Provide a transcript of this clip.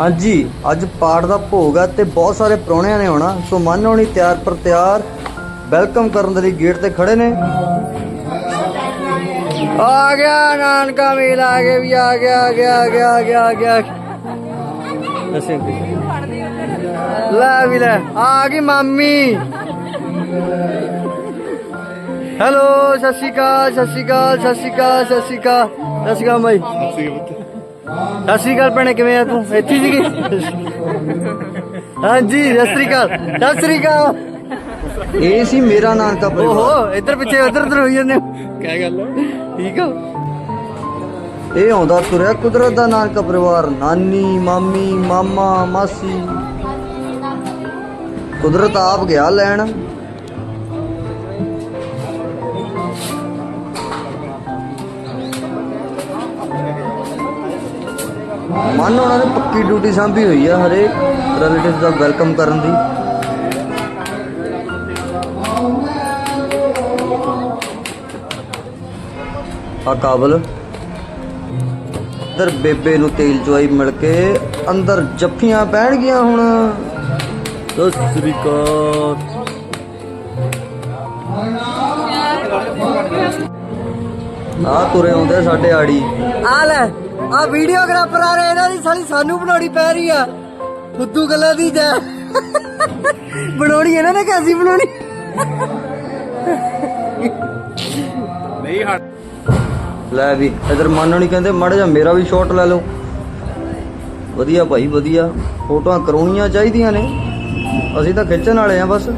ਹਾਂਜੀ, ਅੱਜ ਪਾਠ ਦਾ ਭੋਗ ਆ ਤੇ ਬਹੁਤ ਸਾਰੇ ਪ੍ਰਾਹੁਣਿਆਂ ਨੇ ਆਉਣਾ, ਸੋ ਮਨ ਹੋਣੀ ਤਿਆਰ ਪਰ ਤਿਆਰ ਵੈਲਕਮ ਕਰਨ ਦੇ ਲਈ ਗੇਟ ਤੇ ਖੜੇ ਨੇ। ਆ ਗਿਆ ਨਾਨਕਾ ਮੇਲ, ਆ ਗਿਆ ਵੀ, ਆ ਗਿਆ ਆ ਗਿਆ ਆ ਗਿਆ ਆ ਗਿਆ ਆ ਗਿਆ। ਦੱਸੇ ਲੈ ਵੀ ਲੈ, ਆ ਗਈ ਮਾਮੀ। ਹੈਲੋ, ਸਤਿ ਸ਼੍ਰੀ ਅਕਾਲ, ਸਤਿ ਸ਼੍ਰੀ ਅਕਾਲ, ਸਤਿ ਸ਼੍ਰੀ ਅਕਾਲ, ਸਤਿ ਸ਼੍ਰੀ ਅਕਾਲ, ਸਤਿ ਸ਼੍ਰੀ ਅਕਾਲ ਬਾਈ। ਸਤਿ ਸ਼੍ਰੀ ਅਕਾਲ ਭੈਣੇ ਕਿਵੇਂ ਆ ਤੂੰ? ਇੱਥੇ ਸੀਗੀ? ਹਾਂਜੀ ਸਤਿ ਸ਼੍ਰੀ ਅਕਾਲ। ਸਤਿ ਸ਼੍ਰੀ ਅਕਾਲ। ਇਹ ਸੀ ਮੇਰਾ ਨਾਨਕਾ ਪਰਿਵਾਰ। ਓਹੋ ਇੱਧਰ ਪਿੱਛੇ ਉੱਧਰ ਉੱਧਰ ਹੋਈ ਜਾਂਦੇ ਕੀ ਗੱਲ ਠੀਕ ਆ। ਇਹ ਆਉਂਦਾ ਤੁਰਿਆ ਕੁਦਰਤ ਦਾ ਨਾਨਕਾ ਪਰਿਵਾਰ। ਨਾਨੀ ਮਾਮੀ ਮਾਮਾ ਮਾਸੀ। ਕੁਦਰਤ ਆਪ ਗਿਆ ਲੈਣ। ਮਨ ਉਹਨਾਂ ਨੇ ਪੱਕੀ ਡਿਊਟੀ ਸਾਂਭੀ ਹੋਈ ਆ ਹਰੇਕ ਰਿਲੇਟਿਵ ਦਾ ਵੈਲਕਮ ਕਰਨ ਦੀ। ਆ ਕਾਬਲ। ਅੰਦਰ ਬੇਬੇ ਨੂੰ ਤੇਲ ਚੁਆਈ ਮਿਲ ਕੇ ਅੰਦਰ ਜੱਫੀਆਂ ਪੈਣ ਗਿਆ ਹੁਣ। ਸਤਿ ਸ੍ਰੀ ਅਕਾਲ। ਆ ਤੁਰੇ ਆਉਂਦੇ ਸਾਡੇ ਆੜੀ। ਆ ਲੈ। ਆ ਵੀਡੀਓਗ੍ਰਾਫਰ ਆ ਰਹੇ ਇਹਨਾਂ ਦੀ ਸਾਲੀ ਸਾਨੂੰ ਬਣਾਉਣੀ ਪੈ ਰਹੀ ਆ। ਫੁੱਦੂ ਗੱਲਾਂ ਦੀ ਜੈ। ਬਣਾਉਣੀ ਇਹਨਾਂ ਨੇ ਕੈਸੀ ਬਣਾਉਣੀ? ਨਹੀਂ ਹਟ। ਲੈ ਵੀ ਇਧਰ ਮੰਨੋ ਨਹੀਂ ਕਹਿੰਦੇ ਮੜ ਜਾ ਮੇਰਾ ਵੀ ਸ਼ਾਟ ਲੈ ਲਓ। ਵਧੀਆ ਭਾਈ ਵਧੀਆ। ਫੋਟੋਆਂ ਕਰਾਉਣੀਆਂ ਚਾਹੀਦੀਆਂ ਨੇ। ਅਸੀਂ ਤਾਂ ਖਿੱਚਣ ਵਾਲੇ ਆ ਬਸ।